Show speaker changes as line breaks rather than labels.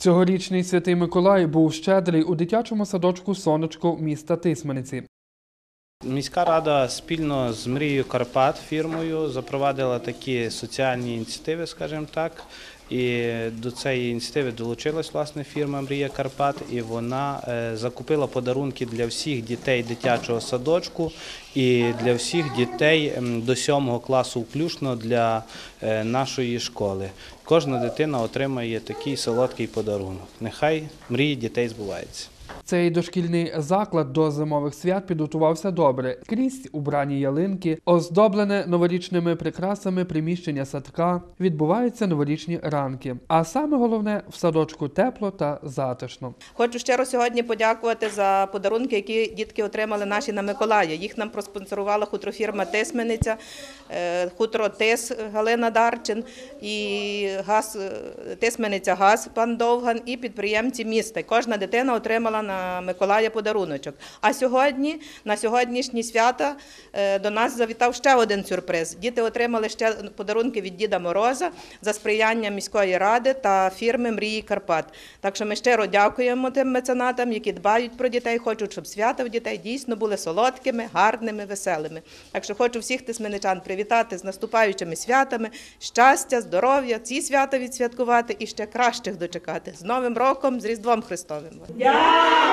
Цьогорічний святий Миколай був щедрий у дитячому садочку Сонечко міста Тисмениці.
Міська рада спільно з мрією Карпат фірмою запровадила такі соціальні ініціативи, скажімо так. І до цієї ініціативи долучилась власне фірма Мрія Карпат, і вона е, закупила подарунки для всіх дітей дитячого садочку і для всіх дітей до 7 класу включно для е, нашої школи. Кожна дитина отримає такий солодкий подарунок. Нехай мрії дітей збуваються.
Цей дошкільний заклад до зимових свят підготувався добре. Крізь убрані ялинки, оздоблене новорічними прикрасами приміщення садка, відбуваються новорічні ранки. А саме головне в садочку тепло та затишно.
Хочу щиро сьогодні подякувати за подарунки, які дітки отримали наші на Миколая. Їх нам проспонсорувала хутрофірма Тисмениця, е, хутро Тис Галина Дарчин і газ Тисмениця Газ пан Довган і підприємці міста. Кожна дитина отримала на Миколая подаруночок. А сьогодні, на сьогоднішні свята, е, до нас завітав ще один сюрприз. Діти отримали ще подарунки від Діда Мороза за сприяння міської ради та фірми Мрії Карпат. Так що ми щиро дякуємо тим меценатам, які дбають про дітей, хочуть, щоб свята в дітей дійсно були солодкими, гарними, веселими. Так що хочу всіх тисменичан привітати з наступаючими святами, щастя, здоров'я, ці свята відсвяткувати і ще кращих дочекати. З Новим роком, з Різдвом Христовим.
Дякуємо!